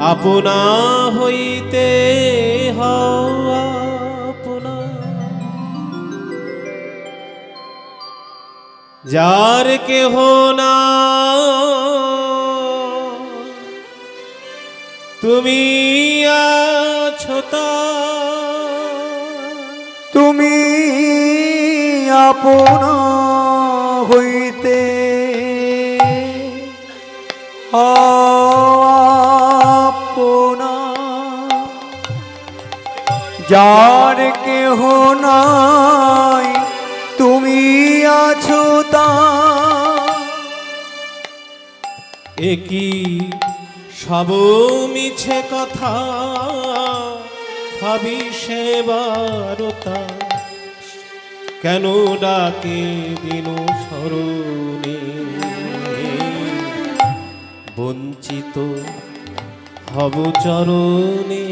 আপনা হইতে হওয়া যার কেহ না তুমি আছো তার। তুমি আপন হইতে আপনা যার কেহ নাই, তুমি আছো তা। একই সব মিছে কথা? ভাবি সেবারতা কেন ডাকে দিন স্মরণে? বঞ্চিত হব চরণে।